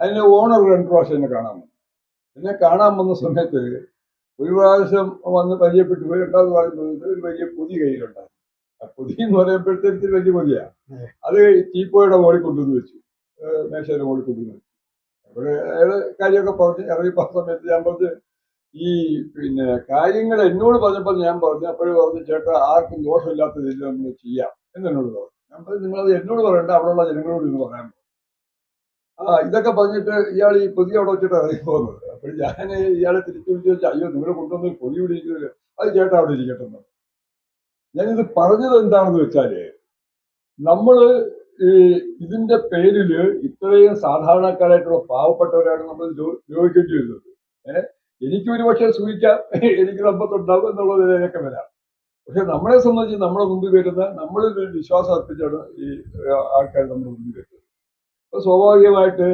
അതിന്റെ ഓണർ രണ്ട് പ്രാവശ്യം എന്നെ കാണാൻ വന്നു. എന്നെ കാണാൻ വന്ന സമയത്ത് ഒരു പ്രാവശ്യം വന്ന് പരിചയപ്പെട്ടു. പോയി രണ്ടാമത് പറയുന്നത് ഒരു വലിയ പൊതി കയ്യിലുണ്ടായിരുന്നു. ആ പൊതി എന്ന് പറയുമ്പോഴത്തേക്ക് വലിയ പൊതിയാണ് അത് ചീപ്പോയുടെ മോളി കൊണ്ടുവന്ന് വെച്ചു. മേശയുടെ മോളി കൊണ്ടുവന്ന് വെച്ചു. അവിടെ അയാൾ കാര്യമൊക്കെ പറഞ്ഞ് ഇറങ്ങി പറഞ്ഞ സമയത്ത് ഞാൻ പറഞ്ഞ് ഈ പിന്നെ കാര്യങ്ങൾ എന്നോട് പറഞ്ഞപ്പോൾ ഞാൻ പറഞ്ഞു അപ്പോഴും പറഞ്ഞു ചേട്ടാ ആർക്കും ദോഷമില്ലാത്ത രീതിയിൽ നമ്മൾ ചെയ്യാം. എന്നോട് പറഞ്ഞു. ഞാൻ പറഞ്ഞു നിങ്ങളത് എന്നോട് പറയണ്ട അവിടെയുള്ള ജനങ്ങളോട് ഇത് പറയാൻ. ആ ഇതൊക്കെ പറഞ്ഞിട്ട് ഇയാൾ ഈ പൊതി അവിടെ വെച്ചിട്ട് ഇറങ്ങി പോകുന്നത്. അപ്പോൾ ഞാൻ ഇയാളെ തിരിച്ചു വിളിച്ചു അയ്യോ നിങ്ങൾ കൊണ്ടുവന്ന് പൊതി ഇവിടെ ഇരിക്കുന്നത് അത് ചേട്ടാ അവിടെ ഇരിക്കട്ടെ. ഞാനിത് പറഞ്ഞത് എന്താണെന്ന് വെച്ചാൽ നമ്മൾ ഇതിന്റെ പേരിൽ ഇത്രയും സാധാരണക്കാരായിട്ടുള്ള പാവപ്പെട്ടവരാണ് നമ്മൾ ദ്രോ- ദ്രോഹിക്കേണ്ടി വരുന്നത്. ഏഹ് എനിക്ക് ഒരു പക്ഷേ സൂചിക്കാം. എനിക്ക് സമ്പത്തുണ്ടാകും എന്നുള്ളത് ഇതിനൊക്കെ വരാം. പക്ഷെ നമ്മളെ സംബന്ധിച്ച് നമ്മളെ മുമ്പിൽ വരുന്ന നമ്മളിൽ വിശ്വാസം അർപ്പിച്ചാണ് ഈ ആൾക്കാർ നമ്മുടെ മുമ്പിൽ വരുന്നത്. സ്വാഭാവികമായിട്ട്